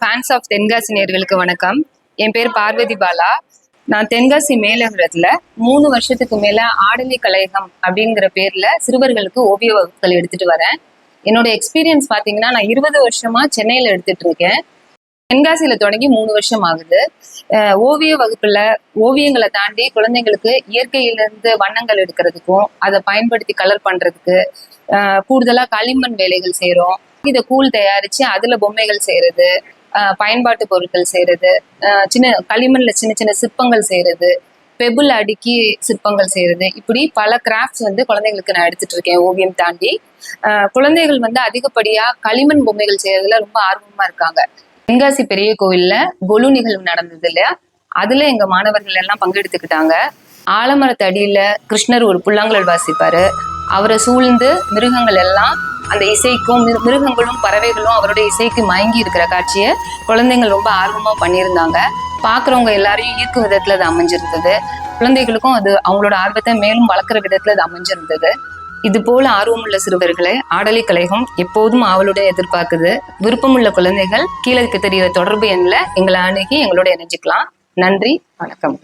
Fans of Tenkasi நேர்களுக்கு வணக்கம். என் பேர் பார்வதி பாலா. நான் தென்காசி மேலகரத்துல மூணு வருஷத்துக்கு மேல ஆடலி கலையகம் அப்படிங்கிற பேர்ல சிறுவர்களுக்கு ஓவிய வகுப்புகள் எடுத்துட்டு வரேன். என்னோட எக்ஸ்பீரியன்ஸ் பாத்தீங்கன்னா நான் இருபது வருஷமா சென்னையில எடுத்துட்டு இருக்கேன். தென்காசியில தொடங்கி மூணு வருஷம் ஆகுது. ஓவிய வகுப்புல ஓவியங்களை தாண்டி குழந்தைங்களுக்கு இயற்கையிலிருந்து வண்ணங்கள் எடுக்கிறதுக்கும் அதை பயன்படுத்தி கலர் பண்றதுக்கு கூடுதலாக கூடுதலா களிமண் வேலைகள் செய்கிறோம் இதை கூழ் தயாரிச்சு அதுல பொம்மைகள் செய்யறது பயன்பாட்டு பொருட்கள் செய்யறது அஹ் சின்ன களிமண்ல சின்ன சின்ன சிற்பங்கள் செய்யறது பெபிள் அடுக்கி சிற்பங்கள் செய்யறது இப்படி பல கிராஃப்ட்ஸ் வந்து குழந்தைங்களுக்கு நான் எடுத்துட்டு இருக்கேன் ஓவியம் தாண்டி. குழந்தைகள் வந்து அதிகப்படியா களிமண் பொம்மைகள் செய்யறதுல ரொம்ப ஆர்வமா இருக்காங்க. தென்காசி பெரிய கோவில்ல கொலு நிகழ்வு நடந்தது இல்லையா? அதுல எங்க மாணவர்கள் எல்லாம் பங்கெடுத்துக்கிட்டாங்க. ஆலமரத்து அடியில கிருஷ்ணர் ஒரு புல்லாங்குழல் வாசிப்பாரு. அவரை சூழ்ந்து மிருகங்கள் எல்லாம் அந்த இசைக்கும் மிருகங்களும் பறவைகளும் அவருடைய இசைக்கு மயங்கி இருக்கிற காட்சியை குழந்தைகள் ரொம்ப ஆர்வமா பண்ணியிருந்தாங்க. பார்க்குறவங்க எல்லாரையும் ஈர்க்கும் விதத்துல அது அமைஞ்சிருந்தது. குழந்தைகளுக்கும் அது அவங்களோட ஆர்வத்தை மேலும் வளர்க்குற விதத்துல அது அமைஞ்சிருந்தது. இது போல ஆர்வமுள்ள சிறுவர்களை ஆடலி கலைகம் எப்போதும் ஆவலுடன் எதிர்பார்க்குது. விருப்பமுள்ள குழந்தைகள் கீழே தெரிகிற தொடர்பு எண்ணில் எங்களை அணுகி எங்களோட இணைஞ்சுக்கலாம். நன்றி வணக்கம்.